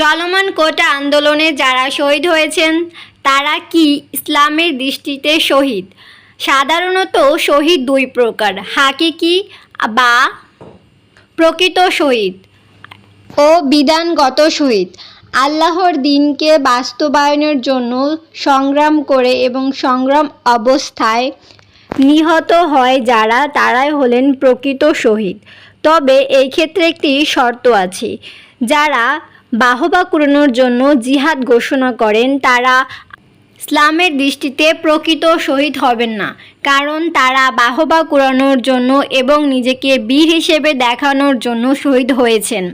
চলমান কোটা আন্দোলনে যারা শহীদ হয়েছেন, তারা কি ইসলামের দৃষ্টিতে শহীদ? সাধারণত শহীদ দুই প্রকার, হাকিকি বা প্রকৃত শহীদ ও বিধানগত শহীদ। আল্লাহর দিনকে বাস্তবায়নের জন্য সংগ্রাম করে এবং সংগ্রাম অবস্থায় নিহত হয় যারা, তারাই হলেন প্রকৃত শহীদ। তবে এই ক্ষেত্রে একটি শর্ত আছে, যারা বাহবা কুড়ানোর জন্য জিহাদ ঘোষণা করেন, তারা ইসলামের দৃষ্টিতে প্রকৃত শহীদ হবেন না, কারণ তারা বাহবা কুড়ানোর জন্য এবং নিজেকে বীর হিসেবে দেখানোর জন্য শহীদ হয়েছেন।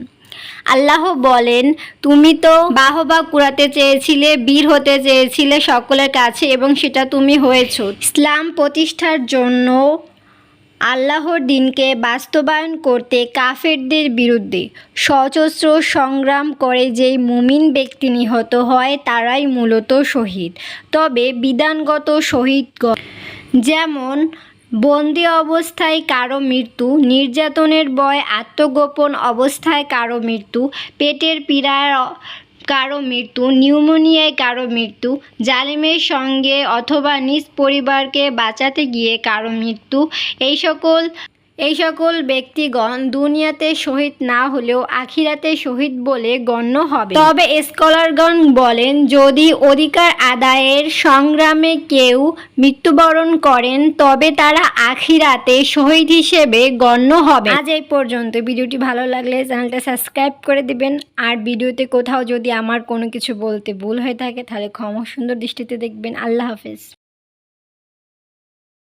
আল্লাহ বলেন, তুমি তো বাহবা কুড়াতে চেয়েছিলে, বীর হতে চেয়েছিলে সকলের কাছে এবং সেটা তুমি হয়েছো। ইসলাম প্রতিষ্ঠার জন্য আল্লাহর দিনকে বাস্তবায়ন করতে কাফেরদের বিরুদ্ধে সশস্ত্র সংগ্রাম করে যেই মুমিন ব্যক্তি নিহত হয়, তারাই মূলত শহীদ। তবে বিধানগত শহীদগণ, যেমন বন্দি অবস্থায় কারও মৃত্যু, নির্যাতনের বয় আত্মগোপন অবস্থায় কারও মৃত্যু, পেটের পীড়ায় কারও মৃত্যু, নিউমোনিয়ায় কারও মৃত্যু, জালিমের সঙ্গে অথবা নিজ পরিবারকে বাঁচাতে গিয়ে কারও মৃত্যু, এই সকল এই সকল ব্যক্তিগণ দুনিয়াতে শহীদ না হলেও আখিরাতে শহীদ বলে গণ্য হবে। তবে স্কলারগণ বলেন যদি অধিকার আদায়ের সংগ্রামে কেউ মৃত্যুবরণ করেন তবে তারা আখিরাতে শহীদ হিসেবে গণ্য হবে। আজ এই পর্যন্ত। ভিডিওটি ভালো লাগলে চ্যানেলটা সাবস্ক্রাইব করে দিবেন। আর ভিডিওতে কোথাও যদি আমার কোনো কিছু বলতে ভুল হয়ে থাকে তাহলে ক্ষমা সুন্দর দৃষ্টিতে দেখবেন। আল্লাহ হাফেজ।